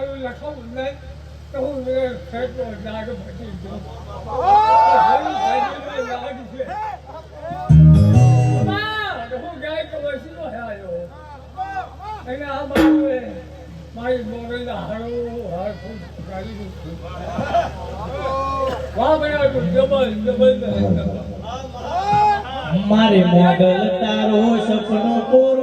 હું લખવું નહીં તો હું હું ગાય તો વસીનો આવ્યો અને આ બાજુએ મારી મોરલના હળવું હળખું કરી દીધું વાહ બનાવ્યું ડબલ ડબલ. મારે મોગલ તારો સપનો પૂરો